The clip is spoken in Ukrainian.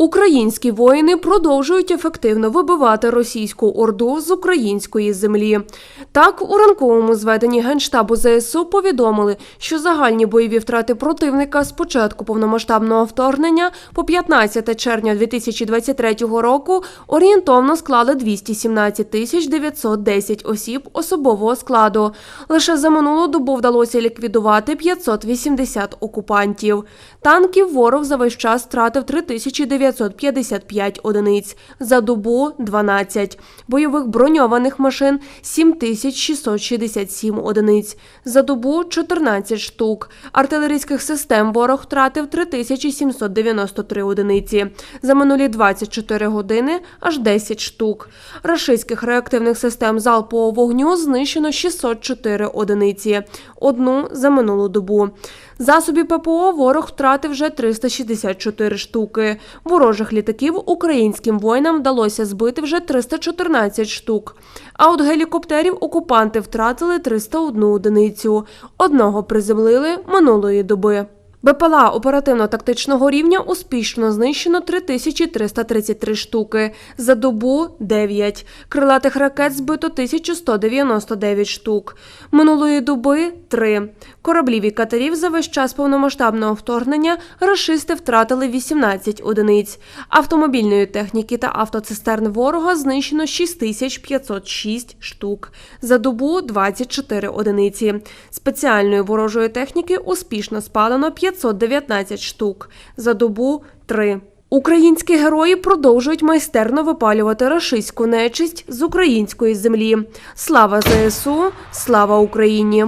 Українські воїни продовжують ефективно вибивати російську орду з української землі. Так, у ранковому зведенні Генштабу ЗСУ повідомили, що загальні бойові втрати противника з початку повномасштабного вторгнення по 15 червня 2023 року орієнтовно склали 217 тисяч 910 осіб особового складу. Лише за минулу добу вдалося ліквідувати 580 окупантів. Танків ворог за весь час втратив 3955 одиниць, за добу – 12. Бойових броньованих машин – 7667 одиниць, за добу – 14 штук. Артилерійських систем ворог втратив 3793 одиниці, за минулі 24 години – аж 10 штук. Рашистських реактивних систем залпового вогню знищено 604 одиниці, одну за минулу добу. Засобів ППО ворог втратив вже 364 штуки. Ворожих літаків українським воїнам вдалося збити вже 314 штук. А от гелікоптерів окупанти втратили 301 одиницю. Одного приземлили минулої доби. БПЛА оперативно-тактичного рівня успішно знищено 3333 штуки, за добу – 9. Крилатих ракет збито 1199 штук. Минулої доби – 3. Кораблів і катерів за весь час повномасштабного вторгнення рашисти втратили 18 одиниць. Автомобільної техніки та автоцистерн ворога знищено 6506 штук. За добу – 24 одиниці. Спеціальної ворожої техніки успішно спалено 519 штук. За добу – 3. Українські герої продовжують майстерно випалювати рашистську нечисть з української землі. Слава ЗСУ! Слава Україні!